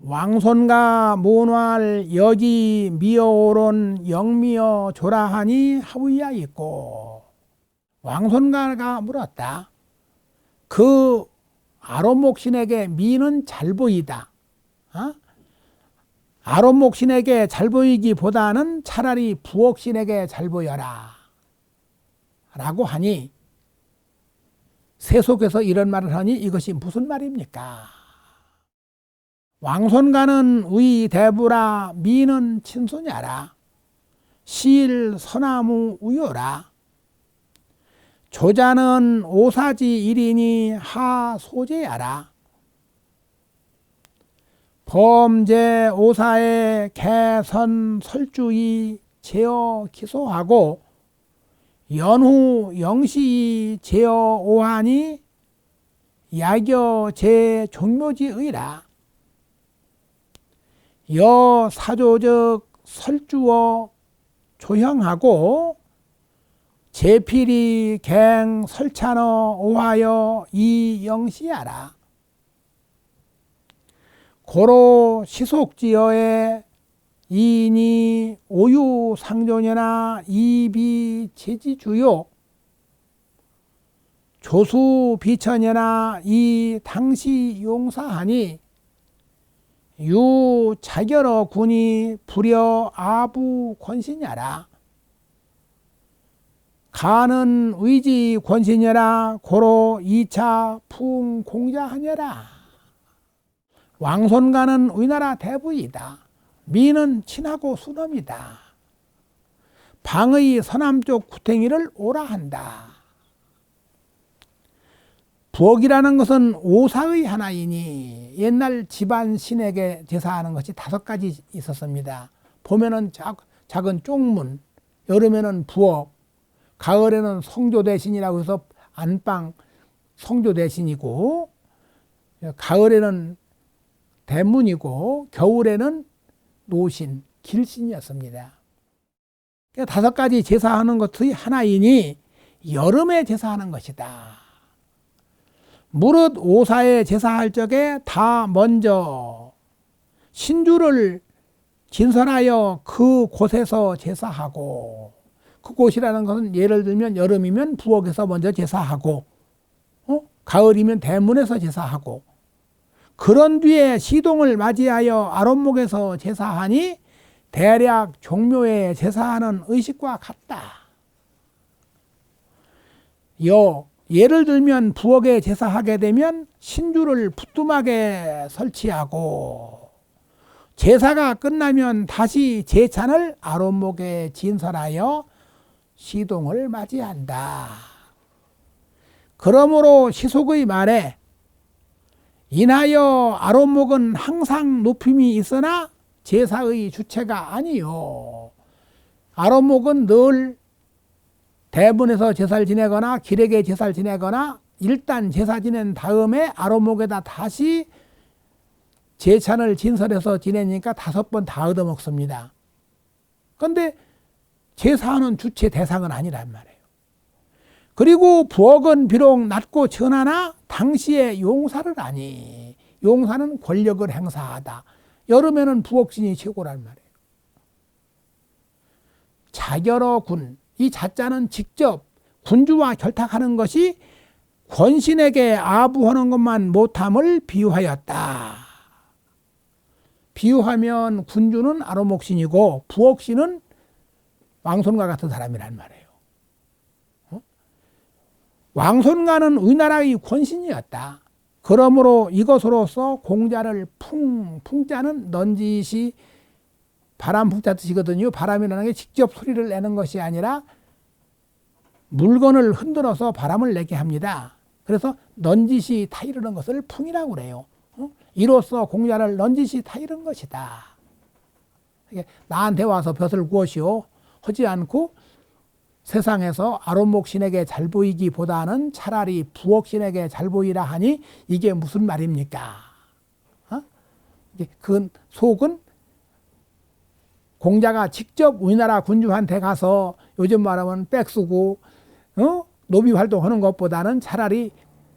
왕손가 문활 여지 미어오론 영미어 조라하니 하위야 있고 왕손가가 물었다. 그 아론목신에게 미는 잘 보이다. 어? 아론목신에게 잘 보이기보다는 차라리 부옥신에게 잘 보여라. 라고 하니 세속에서 이런 말을 하니 이것이 무슨 말입니까? 왕손가는 의 대부라 미는 친소냐라. 시일 서나무 우요라. 조자는 오사지 일이니 하 소재야라. 범죄 오사의 개선 설주이 제어 기소하고 연후 영시 제어 오하니 야겨 제 종묘지의라. 여 사조적 설주어 조형하고 제필이 갱 설찬어 오하여 이 영시하라. 고로 시속지어의 이니 오유 상조녀나 이비 제지주요. 조수 비천여나 이 당시 용사하니 유 자결어 군이 불여 아부 권신야라. 가는 의지 권신여라. 고로 이차 풍 공자하녀라. 왕손가는 우리나라 대부이다 미는 친하고 수놈이다 방의 서남쪽 구탱이를 오라 한다 부엌이라는 것은 오사의 하나이니 옛날 집안 신에게 제사하는 것이 다섯 가지 있었습니다. 봄에는 작, 작은 쪽문, 여름에는 부엌, 가을에는 성조 대신이라고 해서 안방 성조 대신이고, 가을에는 대문이고, 겨울에는 노신, 길신이었습니다. 그러니까 다섯 가지 제사하는 것의 하나이니 여름에 제사하는 것이다. 무릇 오사에 제사할 적에 다 먼저 신주를 진설하여 그 곳에서 제사하고 그곳이라는 것은 예를 들면 여름이면 부엌에서 먼저 제사하고 어? 가을이면 대문에서 제사하고 그런 뒤에 시동을 맞이하여 아론목에서 제사하니 대략 종묘에 제사하는 의식과 같다. 여 예를 들면 부엌에 제사하게 되면 신주를 부뚜막에 설치하고 제사가 끝나면 다시 제찬을 아론목에 진설하여 시동을 맞이한다. 그러므로 시속의 말에 인하여 아론목은 항상 높임이 있으나 제사의 주체가 아니요. 아론목은 늘 대문에서 제사를 지내거나 길에게 제사를 지내거나 일단 제사 지낸 다음에 아로목에다 다시 제찬을 진설해서 지내니까 다섯 번 다 얻어먹습니다. 그런데 제사하는 주체 대상은 아니란 말이에요. 그리고 부엌은 비록 낮고 천하나 당시에 용사를 아니 용사는 권력을 행사하다. 여름에는 부엌신이 최고란 말이에요. 자결어 군, 이 자자는 직접 군주와 결탁하는 것이 권신에게 아부하는 것만 못함을 비유하였다. 비유하면 군주는 아로목신이고 부옥신은 왕손과 같은 사람이란 말이에요. 어? 왕손가는 우리나라의 권신이었다. 그러므로 이것으로서 공자를 풍, 풍자는 넌지시 바람 풍자 뜻이거든요. 바람이라는 게 직접 소리를 내는 것이 아니라 물건을 흔들어서 바람을 내게 합니다. 그래서 넌지시 타이르는 것을 풍이라고 그래요. 어? 이로써 공자를 넌지시 타이른 것이다. 나한테 와서 벼슬 구하시오 하지 않고 세상에서 아론목 신에게 잘 보이기보다는 차라리 부옥신에게 잘 보이라 하니 이게 무슨 말입니까? 어? 그 속은 공자가 직접 우리나라 군주한테 가서 요즘 말하면 백 쓰고 어? 노비 활동하는 것보다는 차라리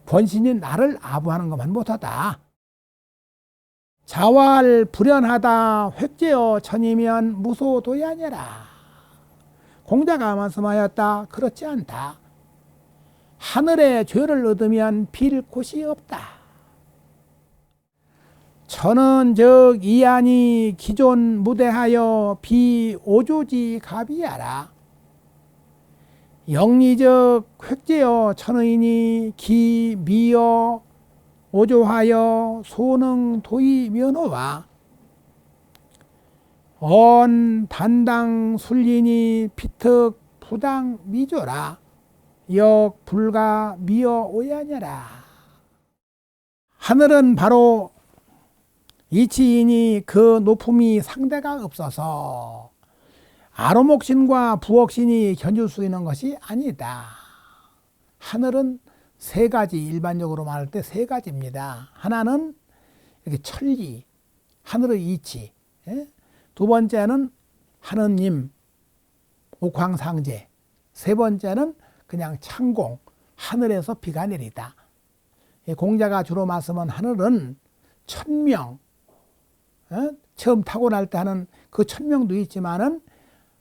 권신이 나를 아부하는 것만 못하다. 자활 불연하다 획제어 천이면 무소도이 아니라 공자가 말씀하였다 그렇지 않다. 하늘의 죄를 얻으면 빌 곳이 없다. 저는 즉 이안이 기존 무대하여 비오조지 갑이야라. 영리적 획제여 천의니 기 미여 오조하여 소능 도의 면허와 언 단당 술리니 피특 부당 미조라 역 불가 미어 오야녀라 하늘은 바로 이치이니 그 높음이 상대가 없어서 아로목신과 부옥신이 견줄 수 있는 것이 아니다. 하늘은 세 가지 일반적으로 말할 때 세 가지입니다. 하나는 이렇게 천리, 하늘의 이치. 예? 두 번째는 하느님, 옥황상제. 세 번째는 그냥 창공, 하늘에서 비가 내리다. 이 공자가 주로 말씀은 하늘은 천명, 어? 처음 타고날 때 하는 그 천명도 있지만은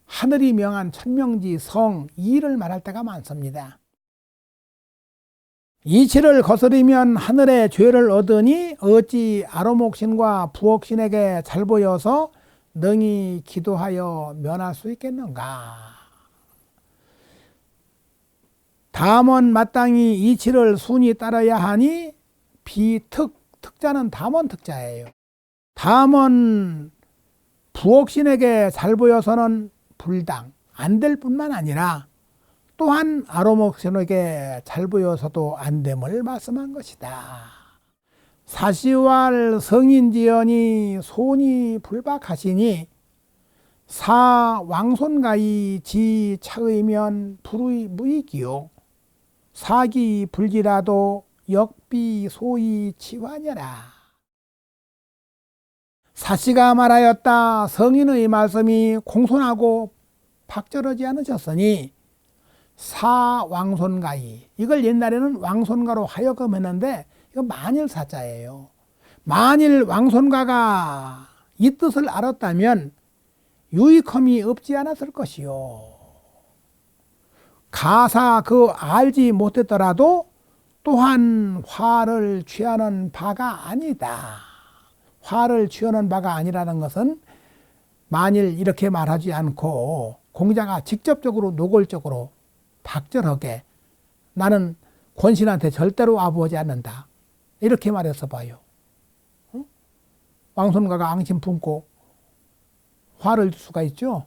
하늘이 명한 천명지 성 이를 말할 때가 많습니다. 이치를 거스르면 하늘의 죄를 얻으니 어찌 아로목신과 부옥신에게 잘 보여서 능히 기도하여 면할 수 있겠는가? 담원 마땅히 이치를 순히 따라야 하니 비특 특자는 담원 특자예요. 담원 부옥신에게 잘 보여서는 불당 안 될 뿐만 아니라 또한 아로목신에게 잘 보여서도 안 됨을 말씀한 것이다. 사시왈 성인지연이 손이 불박하시니 사 왕손가이 지 차의면 불의 무익이요. 사기 불기라도 역비 소이 치환여라. 사시가 말하였다. 성인의 말씀이 공손하고 박절하지 않으셨으니 사왕손가이. 이걸 옛날에는 왕손가로 하여금 했는데 이거 만일 사자예요. 만일 왕손가가 이 뜻을 알았다면 유익함이 없지 않았을 것이요. 가사 그 알지 못했더라도 또한 화를 취하는 바가 아니다. 화를 취하는 바가 아니라는 것은 만일 이렇게 말하지 않고 공자가 직접적으로 노골적으로 박절하게 나는 권신한테 절대로 아부하지 않는다. 이렇게 말해서 봐요. 어? 왕손가가 앙심 품고 화를 줄 수가 있죠.